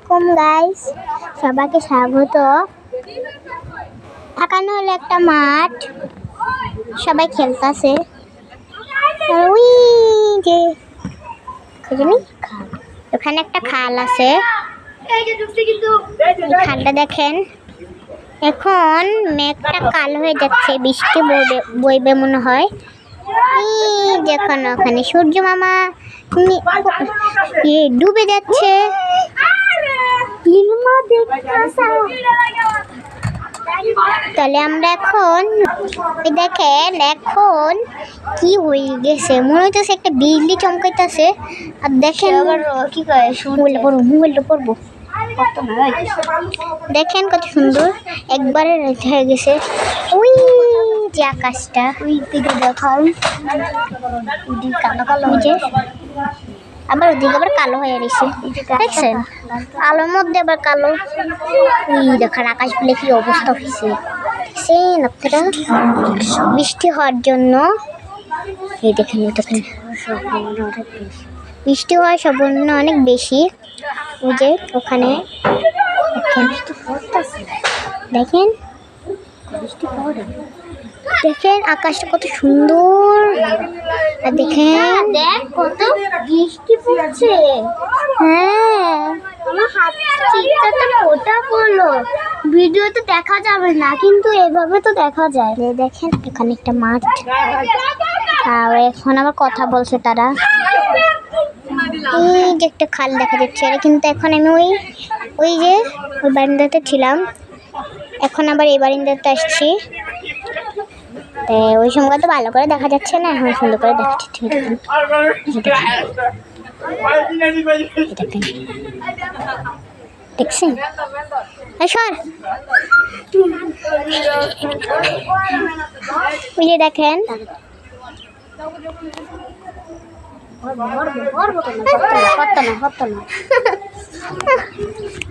আলাইকুম গাইস সবাইকে স্বাগত। থাকানো হলো একটা মাঠ। সবাই খেলতেছে। ওখানে একটা খাল আছে। খালটা দেখেন। এখন মেঘটা কালো হয়ে যাচ্ছে, বৃষ্টি বইবে বইবে মনে হয়। দেখুন ওখানে সূর্য মামা ডুবে যাচ্ছে। তাহলে আমরা এখন দেখেন এখন কি হয়ে গেছে? মনে হইতেছে একটা বিজলি চমকাইতেছে। আর দেখেন কি করে? মোবাইলটা পড়ব মোবাইলটা পড়ব। দেখেন কত সুন্দর। একবারে রেখে হয়ে গেছে। ওই যে আকাশটা। ওই দিকে দেখান কালো কালো যে আবার ওদিকে আবার কালো হয়ে গেছে দেখছেন? আলোর মধ্যে আবার কালো। ওই দেখেন আকাশ বলে কি অবস্থা হয়েছে দেখছেন আপনারা বৃষ্টি হওয়ার জন্য, এই দেখেন দেখেন বৃষ্টি হওয়ার সম্ভাবনা অনেক বেশি। ওই যে ওখানে দেখেন দেখেন আকাশটা কত সুন্দর। আর দেখেন দেখ কত বৃষ্টি পড়ছে। হ্যাঁ আমার হাত ফোটা পড়ল ভিডিওতে দেখা যাবে না, কিন্তু এভাবে তো দেখা যায়। দেখেন এখানে একটা মাঠ। আর এখন আবার কথা বলছে তারা। এই যে একটা খাল দেখা যাচ্ছে আর কিন্তু এখন আমি ওই ওই যে, ওই বারিন্দাতে ছিলাম। এখন আবার এই বারিন্দাতে আসছি। ওই সময় তো ভালো করে দেখা যাচ্ছে না, এখন সুন্দর করে দেখা যাচ্ছে এই দেখেন। দেখছেন? সর। ওই যে দেখেন। হতো না হতো না।